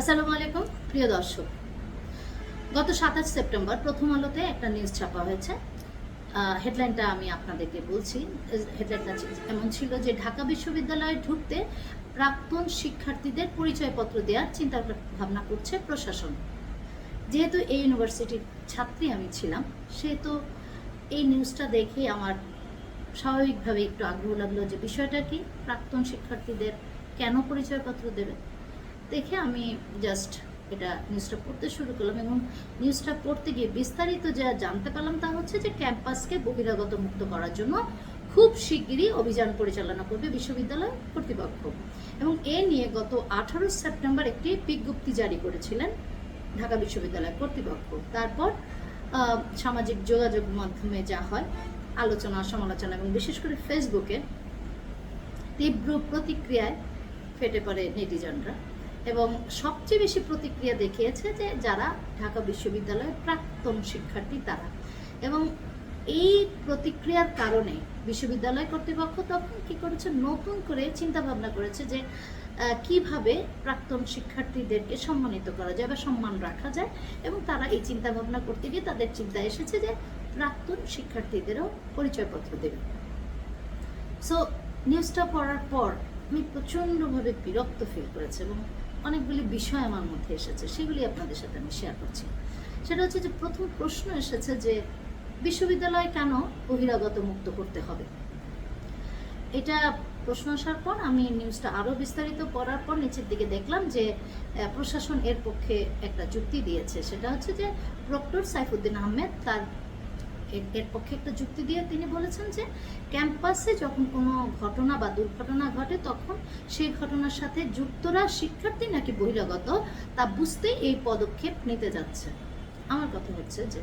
আসসালামু আলাইকুম, প্রিয় দর্শক। গত সাতাশ সেপ্টেম্বর প্রথম আলোতে একটা নিউজ ছাপা হয়েছে। হেডলাইনটা আমি আপনাদেরকে বলছি। হেডলাইনটা এমন ছিল যে, ঢাকা বিশ্ববিদ্যালয়ে ঢুকতে প্রাক্তন শিক্ষার্থীদের পরিচয়পত্র দেওয়ার চিন্তা ভাবনা করছে প্রশাসন। যেহেতু এই ইউনিভার্সিটির ছাত্রী আমি ছিলাম সেহেতু এই নিউজটা দেখে আমার স্বাভাবিকভাবে একটু আগ্রহ লাগল যে বিষয়টা কি? প্রাক্তন শিক্ষার্থীদের কেন পরিচয়পত্র দেবে? দেখে আমি জাস্ট এটা নিউজটা পড়তে শুরু করলাম এবং নিউজটা পড়তে গিয়ে বিস্তারিত যা জানতে পারলাম তা হচ্ছে যে ক্যাম্পাসকে বহিরাগত মুক্ত করার জন্য খুব শিগগিরই অভিযান পরিচালনা করবে বিশ্ববিদ্যালয় কর্তৃপক্ষ। এবং এ নিয়ে গত আঠারো সেপ্টেম্বর একটি বিজ্ঞপ্তি জারি করেছিলেন ঢাকা বিশ্ববিদ্যালয় কর্তৃপক্ষ। তারপর সামাজিক যোগাযোগ মাধ্যমে যা হয়, আলোচনা, সমালোচনা এবং বিশেষ করে ফেসবুকে তীব্র প্রতিক্রিয়ায় ফেটে পড়ে নেটিজনরা। এবং সবচেয়ে বেশি প্রতিক্রিয়া দেখিয়েছে যে যারা ঢাকা বিশ্ববিদ্যালয়ের প্রাক্তন শিক্ষার্থী তারা। এবং এই প্রতিক্রিয়ার কারণে বিশ্ববিদ্যালয় কর্তৃপক্ষ তখন কি করেছে? নতুন করে চিন্তা ভাবনা করেছে যে কীভাবে প্রাক্তন শিক্ষার্থীদেরকে সম্মানিত করা যায় বা সম্মান রাখা যায় এবং তারা এই চিন্তা ভাবনা করতে গিয়ে তাদের চিন্তা এসেছে যে প্রাক্তন শিক্ষার্থীদেরও পরিচয়পত্র দেবে। সো নিউজটা পড়ার পর আমি প্রচণ্ডভাবে বিরক্ত ফিল করেছি এবং অনেকগুলি বিষয় আমার মধ্যে এসেছে, সেগুলি আপনাদের সাথে আমি শেয়ার করছি। সেটা হচ্ছে যে প্রথম প্রশ্ন এসেছে যে বিশ্ববিদ্যালয় কেন বহিরাগত মুক্ত করতে হবে? এটা প্রশ্ন আসার পর আমি নিউজটা আরও বিস্তারিত পড়ার পর নিচের দিকে দেখলাম যে প্রশাসন এর পক্ষে একটা যুক্তি দিয়েছে। সেটা হচ্ছে যে প্রক্টর সাইফুদ্দিন আহমেদ তার এর- পক্ষে একটা যুক্তি দিয়ে তিনি বলেছেন যে, ক্যাম্পাসে যখন কোনো ঘটনা বা দুর্ঘটনা ঘটে, তখন সেই ঘটনার সাথে যুক্তরা শিক্ষার্থী নাকি বহিরাগত, তা বুঝতেই এই পদক্ষেপ নিতে যাচ্ছে। আমার কথা হচ্ছে যে,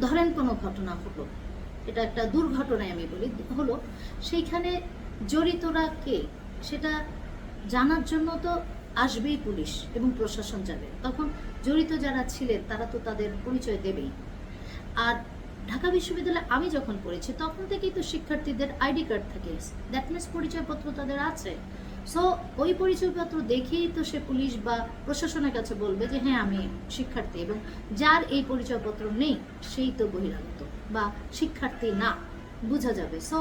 ধরেন কোনো ঘটনা হলো, এটা একটা দুর্ঘটনায় আমি বলি, হলো সেইখানে জড়িতরা কে, সেটা জানার জন্য তো আসবেই পুলিশ এবং প্রশাসন যাবে। তখন জড়িত যারা ছিলেন, তারা তো তাদের পরিচয় দেবেই। আর ঢাকা বিশ্ববিদ্যালয়ে আমি যখন পড়েছি, তখন থেকেই তো শিক্ষার্থীদের আইডি কার্ড থাকে। দ্যাট মিনস পরিচয়পত্র তাদের আছে। সো ওই পরিচয়পত্র দেখেই তো সে পুলিশ বা প্রশাসনের কাছে বলবে যে হ্যাঁ আমি শিক্ষার্থী এবং যার এই পরিচয়পত্র নেই, সেই তো বহিরাগত বা শিক্ষার্থী না। বোঝা যাবে। সো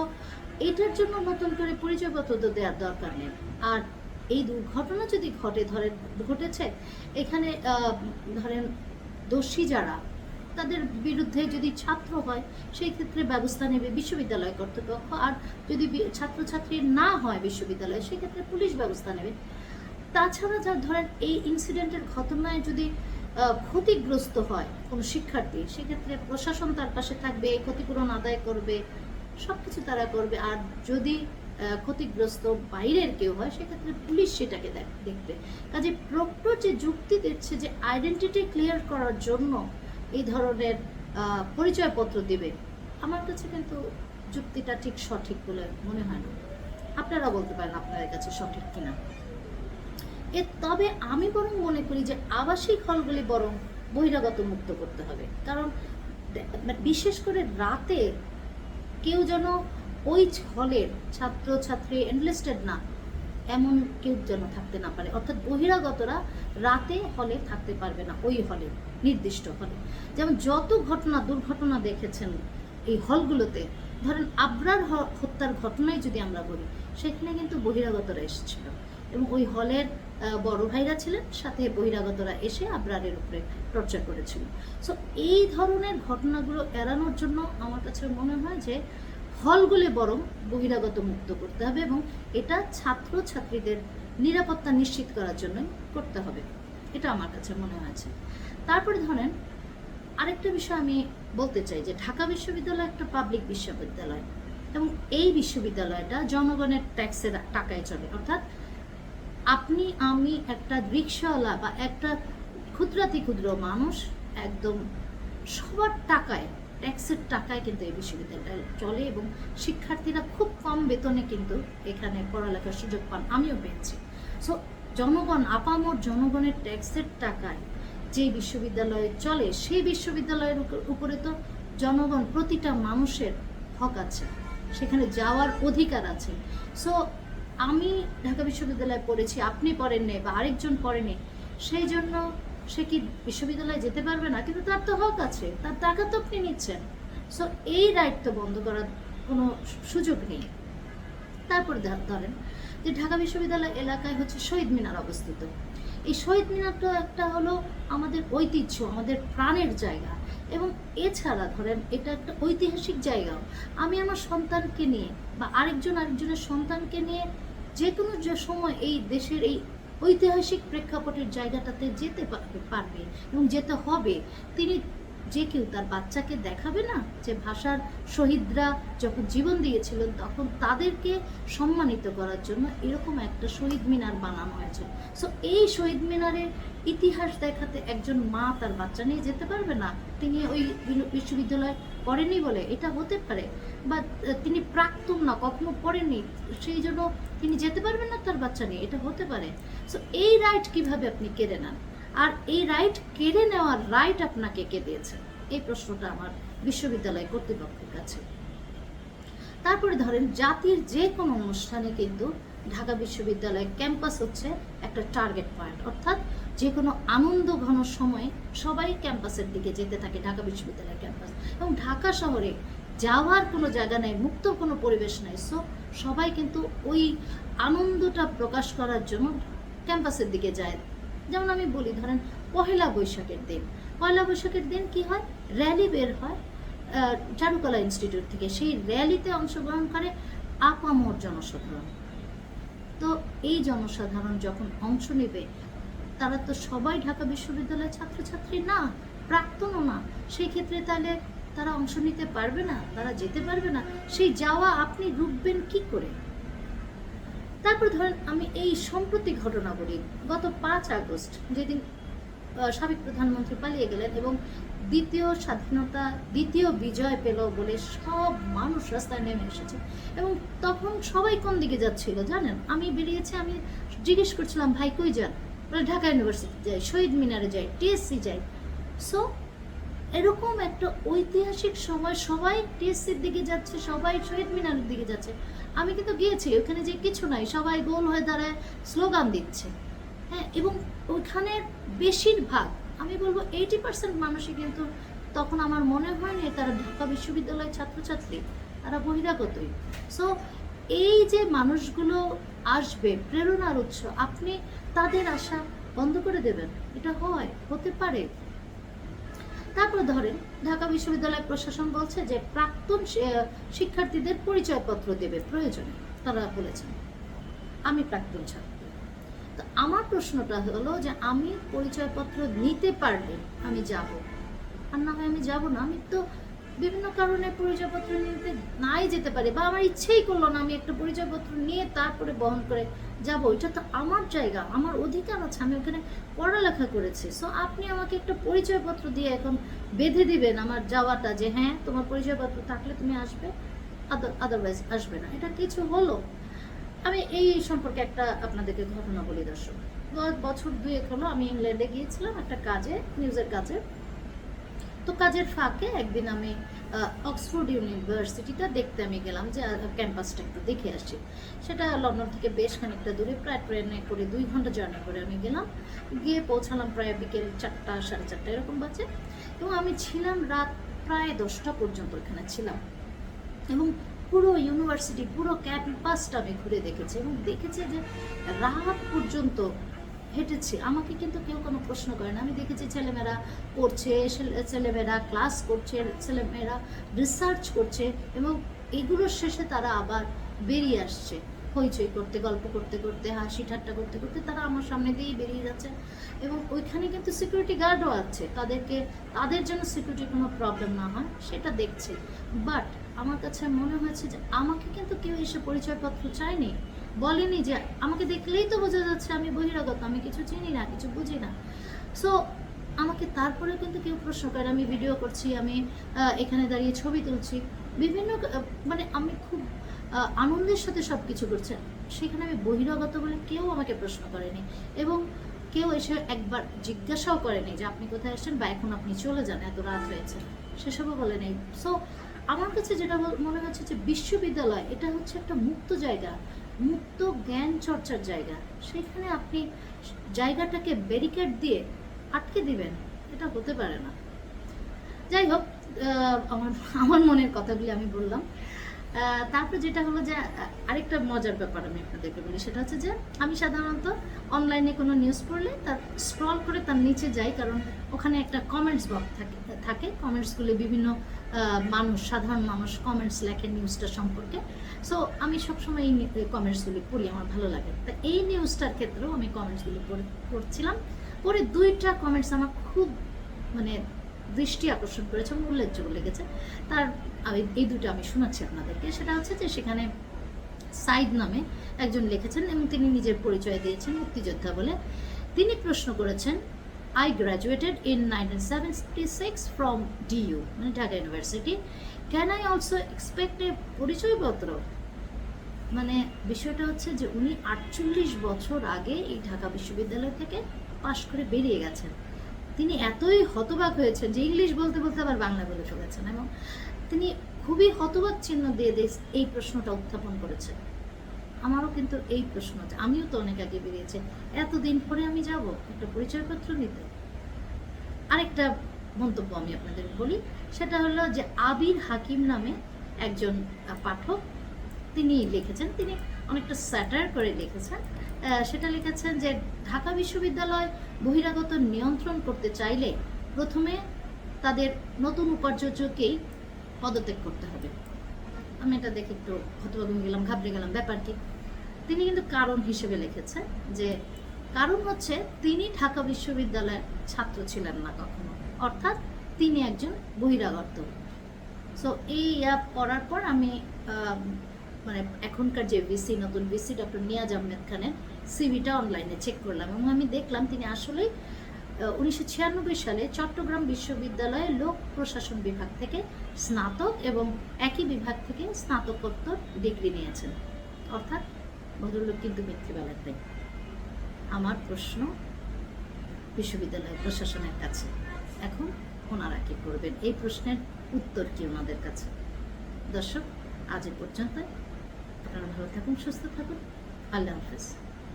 এটার জন্য নতুন করে পরিচয়পত্র তো দেওয়ার দরকার নেই। আর এই দুর্ঘটনা যদি ঘটে ধরেন ঘটেছে, এখানে ধরেন দোষী যারা তাদের বিরুদ্ধে যদি ছাত্র হয়, সেই ক্ষেত্রে ব্যবস্থা নেবে বিশ্ববিদ্যালয় কর্তৃপক্ষ। আর যদি ছাত্রছাত্রী না হয় বিশ্ববিদ্যালয়ে সেক্ষেত্রে পুলিশ ব্যবস্থা নেবে। তাছাড়া যা ধরেন এই ইনসিডেন্টের ঘটনায় যদি ক্ষতিগ্রস্ত হয় কোনো শিক্ষার্থী সেক্ষেত্রে প্রশাসন তার পাশে থাকবে, ক্ষতিপূরণ আদায় করবে সব কিছু তারা করবে। আর যদি ক্ষতিগ্রস্ত বাইরের কেউ হয় সেক্ষেত্রে পুলিশ সেটাকে দেখ- দেখবে। কাজে প্রক্টর যে যুক্তি দিচ্ছে যে আইডেন্টিটি ক্লিয়ার করার জন্য এই ধরনের পরিচয়পত্র দেবে। আমার কাছে কিন্তু যুক্তিটা ঠিক সঠিক বলে মনে হয় না। আপনারা বলতে পারেন আপনাদের কাছে সঠিক কিনা। এ, তবে আমি বরং মনে করি যে আবাসিক হলগুলি বরং বহিরাগত মুক্ত করতে হবে। কারণ মানে বিশেষ করে রাতে কেউ যেন ওই হলের ছাত্র ছাত্রী এনলিস্টেড না এমন কেউ যেন থাকতে না পারে। অর্থাৎ বহিরাগতরা রাতে হলে থাকতে পারবে না, ওই হলে, নির্দিষ্ট হলে। যেমন যত ঘটনা, দুর্ঘটনা দেখেছেন এই হলগুলোতে, ধরেন আবরার হত্যার ঘটনাই যদি আমরা বলি, সেখানে কিন্তু বহিরাগতরা এসেছিল। এবং ওই হলের বড় ভাইরা ছিলেন, সাথে বহিরাগতরা এসে আবরারের উপরে টর্চার করেছিল। সো এই ধরনের ঘটনাগুলো এড়ানোর জন্য আমার কাছে মনে হয় যে হলগুলি বরং বহিরাগত মুক্ত করতে হবে এবং এটা ছাত্র ছাত্রীদের নিরাপত্তা নিশ্চিত করার জন্য করতে হবে। এটা আমার কাছে মনে হয়েছে। তারপরে ধরেন, আরেকটা বিষয় আমি বলতে চাই যে ঢাকা বিশ্ববিদ্যালয় একটা পাবলিক বিশ্ববিদ্যালয় এবং এই বিশ্ববিদ্যালয়টা জনগণের ট্যাক্সের টাকায় চলে। অর্থাৎ আপনি, আমি একটা রিক্সাওয়ালা বা একটা ক্ষুদ্রাতি ক্ষুদ্র মানুষ একদম সবার টাকায় ট্যাক্সের টাকায় কিন্তু এই বিশ্ববিদ্যালয় চলে এবং শিক্ষার্থীরা খুব কম বেতনে কিন্তু এখানে পড়ালেখার সুযোগ পান, আমিও পেয়েছি। সো জনগণ, আপামর জনগণের ট্যাক্সের টাকায় যে বিশ্ববিদ্যালয়ে চলে, সেই বিশ্ববিদ্যালয়ের উপরে তো জনগণ প্রতিটা মানুষের হক আছে, সেখানে যাওয়ার অধিকার আছে। সো আমি ঢাকা বিশ্ববিদ্যালয়ে পড়েছি, আপনি পড়েননি বা আরেকজন পড়েনি, সেই জন্য সে কি বিশ্ববিদ্যালয়ে যেতে পারবে না? কিন্তু তার তো হক আছে, তার টাকা তো আপনি নিচ্ছেন। সো এই তো বন্ধ করার কোনো সুযোগ নেই। তারপর ধরেন যে ঢাকা বিশ্ববিদ্যালয় এলাকায় হচ্ছে শহীদ মিনার অবস্থিত। এই শহীদ মিনারটা একটা হলো আমাদের ঐতিহ্য, আমাদের প্রাণের জায়গা। এবং এছাড়া ধরেন এটা একটা ঐতিহাসিক জায়গাও। আমি আমার সন্তানকে নিয়ে বা আরেকজন আরেকজনের সন্তানকে নিয়ে যে কোনো সময় এই দেশের এই ঐতিহাসিক প্রেক্ষাপটের জায়গাটাতে যেতে পারবে এবং যেতে হবে। তিনি যে কেউ তার বাচ্চাকে দেখাবে না যে ভাষার শহীদরা যখন জীবন দিয়েছিলেন তখন তাদেরকে সম্মানিত করার জন্য এরকম একটা শহীদ মিনার বানানো হয়েছে। সো এই শহীদ মিনারের ইতিহাস দেখাতে একজন মা তার বাচ্চা নিয়ে যেতে পারবে না। তিনি ওই বিশ্ববিদ্যালয় পড়েনি বলে এটা হতে পারে, বা তিনি প্রাক্তন না, কখনো পড়েনি সেই জন্য তিনি যেতে পারবেন না তার বাচ্চা নিয়ে, এটা হতে পারে। সো এই রাইট কীভাবে আপনি কেড়ে নেন? আর এই রাইট কেড়ে নেওয়ার রাইট আপনাকে কে দিয়েছে? এই প্রশ্নটা আমার বিশ্ববিদ্যালয় কর্তৃপক্ষের কাছে। তারপরে ধরেন, জাতির যে কোনো অনুষ্ঠানে কিন্তু ঢাকা বিশ্ববিদ্যালয় ক্যাম্পাস হচ্ছে একটা টার্গেট পয়েন্ট অর্থাৎ যে কোনো আনন্দ ঘন সময়ে সবাই ক্যাম্পাসের দিকে যেতে থাকে, ঢাকা বিশ্ববিদ্যালয় ক্যাম্পাস। এবং ঢাকা শহরে যাওয়ার কোনো জায়গা নেই, মুক্ত কোনো পরিবেশ নেই সো সবাই কিন্তু ওই আনন্দটা প্রকাশ করার জন্য ক্যাম্পাসের দিকে যায়। যেমন আমি বলি, ধরেন পহেলা বৈশাখের দিন। পয়লা বৈশাখের দিন কি হয়? র্যালি বের হয় চারুকলা ইনস্টিটিউট থেকে। সেই র্যালিতে অংশগ্রহণ করে আপামর জনসাধারণ। তো এই জনসাধারণ যখন অংশ নেবে, তারা তো সবাই ঢাকা বিশ্ববিদ্যালয়ের ছাত্রছাত্রী না, প্রাক্তনও না। সেই ক্ষেত্রে তাহলে তারা অংশ নিতে পারবে না? তারা যেতে পারবে না? সেই যাওয়া আপনি রুখবেন কি করে? তারপর ধরেন আমি এই সম্প্রতি ঘটনা বলি। গত পাঁচ আগস্ট যেদিন সাবেক প্রধানমন্ত্রী পালিয়ে গেলেন এবং দ্বিতীয় স্বাধীনতা, দ্বিতীয় বিজয় পেল বলে সব মানুষ রাস্তায় নেমে এসেছে এবং তখন সবাই কোন দিকে যাচ্ছিল জানেন? আমি বেরিয়েছি, আমি জিজ্ঞেস করছিলাম, ভাই, কই যান? ঢাকা ইউনিভার্সিটি যাই, শহীদ মিনারে যাই, টিএসসি যাই। সো এরকম একটা ঐতিহাসিক সময়, সবাই টিএসসির দিকে যাচ্ছে, সবাই শহীদ মিনারের দিকে যাচ্ছে। আমি কিন্তু গিয়েছি, ওখানে যে কিছু নাই, সবাই গোল হয়ে দাঁড়ায় স্লোগান দিচ্ছে। হ্যাঁ এবং ওইখানের বেশিরভাগ, আমি বলব এইটি পার্সেন্ট মানুষই কিন্তু তখন আমার মনে হয়নি তারা ঢাকা বিশ্ববিদ্যালয়ের ছাত্রছাত্রী, তারা বহিরাগতই। সো এই যে মানুষগুলো আসবে, প্রেরণার উৎস, আপনি তাদের আশা বন্ধ করে দেবেন। এটা হয়, হতে পারে। তারপর ধরেন, ঢাকা বিশ্ববিদ্যালয় প্রশাসন বলছে যে প্রাক্তন শিক্ষার্থীদের পরিচয়পত্র দেবে, প্রয়োজনে। তারা বলেছেন, আমি প্রাক্তন ছাত্র। তো আমার প্রশ্নটা হলো যে আমি পরিচয়পত্র নিতে পারলে আমি যাব। আর না হয় আমি যাব না, আমি তো বিভিন্ন কারণে পরিচয়পত্র নিতে নাই যেতে পারে বা আমার ইচ্ছেই করল না আমি একটা পরিচয়পত্র নিয়ে তারপরে বহন করে যাব। এটা তো আমার জায়গা, আমার অধিকার আছে, আমি ওখানে পড়ালেখা করেছি। সো আপনি আমাকে একটা পরিচয়পত্র দিয়ে এখন বেঁধে দিবেন আমার যাওয়াটা যে হ্যাঁ তোমার পরিচয়পত্র থাকলে তুমি আসবে আদারওয়াইজ আসবে না। এটা কিছু হলো। আমি এই সম্পর্কে একটা আপনাদেরকে ঘটনা বলি দর্শক। বছর দুয়েক হলো আমি ইংল্যান্ডে গিয়েছিলাম একটা কাজে নিউজের কাজে। তো কাজের ফাঁকে একদিন আমি অক্সফোর্ড ইউনিভার্সিটিটা দেখতে আমি গেলাম যে ক্যাম্পাসটা একটু দেখে আসি। সেটা লন্ডন থেকে বেশ খানিকটা দূরে, প্রায় ট্রেনে করে দুই ঘণ্টা জার্নি করে আমি গেলাম। গিয়ে পৌঁছালাম প্রায় বিকেল চারটা, সাড়ে চারটা এরকম বাজে। এবং আমি ছিলাম রাত প্রায় দশটা পর্যন্ত ওখানে ছিলাম। এবং পুরো ইউনিভার্সিটি, পুরো ক্যাম্পাসটা আমি ঘুরে দেখেছি এবং দেখেছি যে রাত পর্যন্ত হেঁটেছি। আমাকে কিন্তু কেউ কোনো প্রশ্ন করে না। আমি দেখেছি ছেলেমেয়েরা ছেলে- ছেলেমেয়েরা ক্লাস করছে, ছেলেমেয়েরা রিসার্চ করছে এবং এগুলোর শেষে তারা আবার বেরিয়ে আসছে। হইচই করতে, গল্প করতে করতে, হাসি ঠাট্টা করতে করতে তারা আমার সামনে দিয়েই বেরিয়ে যাচ্ছে। এবং ওইখানে কিন্তু সিকিউরিটি গার্ডও আছে। তাদেরকে, তাদের জন্য সিকিউরিটি কোনো প্রবলেম না হয়, সেটা দেখছে। বাট আমার কাছে মনে হয়েছে যে আমাকে কিন্তু কেউ এসে পরিচয়পত্র চায়নি, বলেনি যে আমাকে দেখলেই তো বোঝা যাচ্ছে আমি বহিরাগত, আমি কিছু চিনি না, কিছু বুঝি না। সো আমাকে তারপরে কিন্তু কেউ প্রশ্ন করে, আমি ভিডিও করছি, আমি এখানে দাঁড়িয়ে ছবি তুলছি। বিভিন্ন মানে আমি খুব আনন্দের সাথে সব কিছু করছেন সেখানে আমি বহিরাগত বলে কেউ আমাকে প্রশ্ন করেনি এবং কেউ এসে একবার জিজ্ঞাসাও করেনি যে আপনি কোথায় আসছেন বা এখন আপনি চলে যান, এত রাত হয়েছে। সেসবও বলেনি। সো আমার কাছে যেটা মনে হচ্ছে যে বিশ্ববিদ্যালয়, এটা হচ্ছে একটা মুক্ত জায়গা, মুক্ত জ্ঞান চর্চার জায়গা। সেখানে আপনি জায়গাটাকে ব্যারিকেড দিয়ে আটকে দিবেন, এটা হতে পারে না। যাই হোক আমার আমার মনের কথাগুলি আমি বললাম। তারপর যেটা হলো যে আরেকটা মজার ব্যাপার আমি আপনাদেরকে বলি, সেটা হচ্ছে যে, আমি সাধারণত অনলাইনে কোনো নিউজ পড়লে তার স্ক্রল করে তার নিচে যাই, কারণ ওখানে একটা কমেন্টস বক্স থাকে থাকে। কমেন্টসগুলি বিভিন্ন মানুষ, সাধারণ মানুষ কমেন্টস লেখে নিউজটা সম্পর্কে। সো আমি সবসময় এই কমেন্টসগুলি পড়ি, আমার ভালো লাগে। তা এই নিউজটার ক্ষেত্রেও আমি কমেন্টসগুলি পড়ে, পড়ছিলাম। পরে দুইটা কমেন্টস আমার খুব মানে দৃষ্টি আকর্ষণ করেছে এবং উল্লেখযোগ্য লেগেছে তার আমি, এই দুটো আমি শোনাচ্ছি আপনাদেরকে। সেটা হচ্ছে যে সেখানে সাইদ নামে একজন লিখেছেন এবং তিনি নিজের পরিচয় দিয়েছেন মুক্তিযোদ্ধা বলে। তিনি প্রশ্ন করেছেন I graduated in nineteen seventy six from DU মানে Dhaka university. Can I also expect a পরিচয়পত্র? মানে বিষয়টা হচ্ছে যে উনি আটচল্লিশ বছর আগে এই ঢাকা বিশ্ববিদ্যালয় থেকে পাশ করে বেরিয়ে গেছেন। তিনি এতই হতবাক হয়েছেন যে ইংলিশ বলতে বলতে আবার বাংলা বলে ফেলেছেন এবং তিনি খুবই হতবাক চিহ্ন দিয়ে এই প্রশ্নটা উত্থাপন করেছেন। আমারও কিন্তু এই প্রশ্ন আছে আমিও তো অনেক আগে বেরিয়েছি। এতদিন পরে আমি যাব, একটা পরিচয়পত্র নিতে। আরেকটা মন্তব্য আমি আপনাদের বলি, সেটা হলো যে আবির হাকিম নামে একজন পাঠক, তিনি লিখেছেন, তিনি অনেকটা স্যাটার করে লিখেছেন। সেটা লিখেছেন যে ঢাকা বিশ্ববিদ্যালয় বহিরাগত নিয়ন্ত্রণ করতে চাইলে প্রথমে তাদের নতুন উপার্জকেই পদত্যাগ করতে হবে। আমি এটা দেখে একটু হতভাগ হয়ে গেলাম, ঘাবড়ে গেলাম ব্যাপার কি তিনি কিন্তু কারণ হিসেবে লিখেছেন যে কারণ হচ্ছে তিনি ঢাকা বিশ্ববিদ্যালয়ের ছাত্র ছিলেন না কখনো। অর্থাৎ তিনি একজন বহিরাগত। সো এই অ্যাপ পড়ার পর আমি মানে এখনকার যে ভিসি, নতুন ভিসি ডক্টর নিয়াজ আহমেদ খানের সিভিটা অনলাইনে চেক করলাম এবং আমি দেখলাম তিনি আসলেই উনিশশো ছিয়ানব্বই সালে চট্টগ্রাম বিশ্ববিদ্যালয়ে লোক প্রশাসন বিভাগ থেকে স্নাতক এবং একই বিভাগ থেকে স্নাতকোত্তর ডিগ্রি নিয়েছেন। অর্থাৎ ভদ্রলোক কিন্তু মিথ্যে নেই আমার প্রশ্ন, বিশ্ববিদ্যালয় প্রশাসনের কাছে। এখন ওনারা কি করবেন? এই প্রশ্নের উত্তর কি ওনাদের কাছে? দর্শক, আজ এ পর্যন্ত আপনারা ভালো থাকুন, সুস্থ থাকুন। আল্লাহ হাফেজ।